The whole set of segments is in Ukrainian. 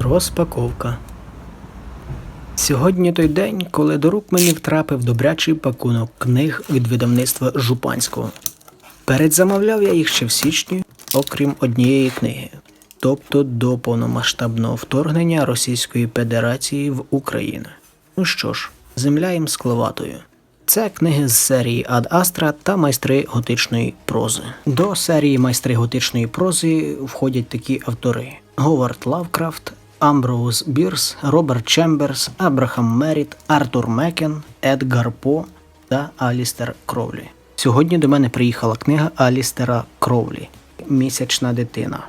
Розпаковка. Сьогодні той день, коли до рук мені втрапив добрячий пакунок книг від видавництва Жупанського. Передзамовляв я їх ще в січні, окрім однієї книги, тобто до повномасштабного вторгнення Російської Федерації в Україну. Ну що ж, земля їм скловатою. Це книги з серії Ад Астра та майстри готичної прози. До серії майстри готичної прози входять такі автори: Говард Лавкрафт, Амброуз Бірс, Роберт Чемберс, Абрахам Меріт, Артур Мекен, Едгар По та Алістер Кровлі. Сьогодні до мене приїхала книга Алістера Кровлі Місячна дитина.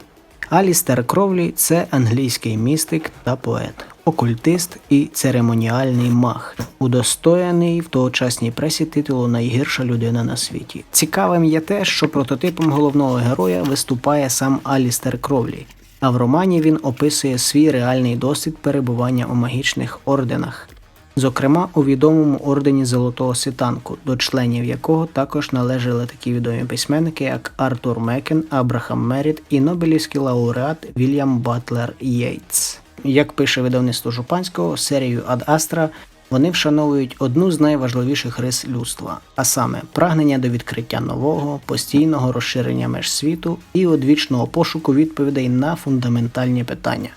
Алістер Кровлі це англійський містик та поет, окультист і церемоніальний маг, удостоєний в тогочасній пресі титулу Найгірша людина на світі. Цікавим є те, що прототипом головного героя виступає сам Алістер Кровлі, а в романі він описує свій реальний досвід перебування у магічних орденах. Зокрема, у відомому ордені Золотого Світанку, до членів якого також належали такі відомі письменники, як Артур Мекен, Абрахам Меріт і Нобелівський лауреат Вільям Батлер Єйтс. Як пише видавництво Жупанського, серію Ад Астра вони вшановують одну з найважливіших рис людства, а саме прагнення до відкриття нового, постійного розширення меж світу і одвічного пошуку відповідей на фундаментальні питання,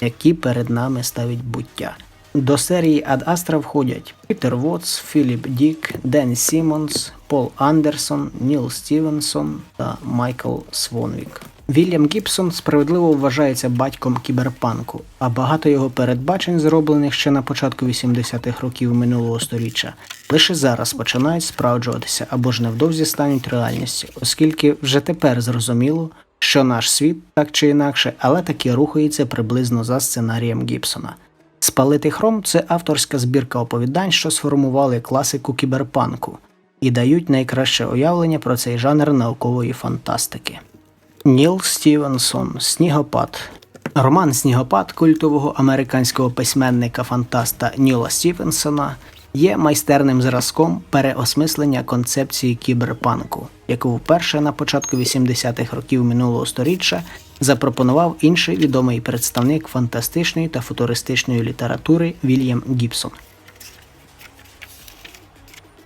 які перед нами ставить буття. До серії Ад Астра входять Пітер Вотс, Філіп Дік, Ден Сімонс, Пол Андерсон, Ніл Стівенсон та Майкл Свонвік. Вільям Гібсон справедливо вважається батьком кіберпанку, а багато його передбачень, зроблених ще на початку 80-х років минулого століття, лише зараз починають справджуватися або ж невдовзі стануть реальністю, оскільки вже тепер зрозуміло, що наш світ так чи інакше, але таки рухається приблизно за сценарієм Гібсона. Спалити хром це авторська збірка оповідань, що сформували класику кіберпанку і дають найкраще уявлення про цей жанр наукової фантастики. Ніл Стівенсон Снігопад. Роман Снігопад культового американського письменника фантаста Ніла Стівенсона є майстерним зразком переосмислення концепції кіберпанку, яку вперше на початку 80-х років минулого сторіччя запропонував інший відомий представник фантастичної та футуристичної літератури Вільям Гібсон.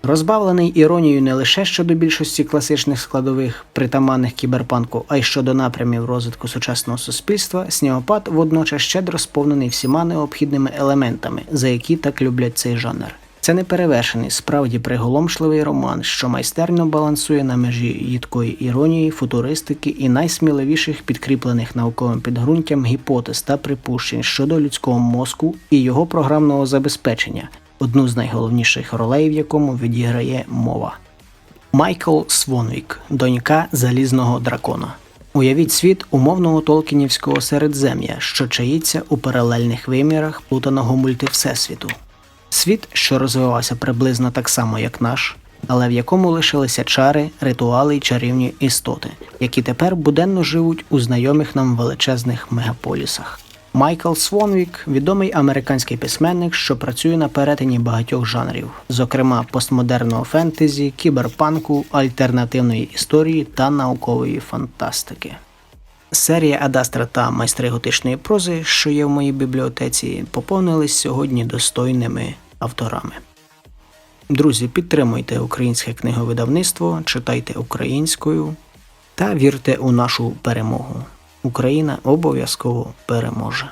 Розбавлений іронією не лише щодо більшості класичних складових притаманних кіберпанку, а й щодо напрямів розвитку сучасного суспільства, снігопад водночас щедро сповнений всіма необхідними елементами, за які так люблять цей жанр. Це неперевершений, справді приголомшливий роман, що майстерно балансує на межі їдкої іронії, футуристики і найсміливіших підкріплених науковим підґрунтям гіпотез та припущень щодо людського мозку і його програмного забезпечення, одну з найголовніших ролей в якому відіграє мова. Майкл Свонвік, донька залізного дракона. Уявіть світ умовного толкінівського середзем'я, що чаїться у паралельних вимірах плутаного мультивсесвіту. Світ, що розвивався приблизно так само, як наш, але в якому лишилися чари, ритуали й чарівні істоти, які тепер буденно живуть у знайомих нам величезних мегаполісах. Майкл Свонвік відомий американський письменник, що працює на перетині багатьох жанрів, зокрема постмодерного фентезі, кіберпанку, альтернативної історії та наукової фантастики. Серія Адастра та майстри готичної прози, що є в моїй бібліотеці, поповнились сьогодні достойними авторами. Друзі, підтримуйте українське книговидавництво, читайте українською та вірте у нашу перемогу. Україна обов'язково переможе.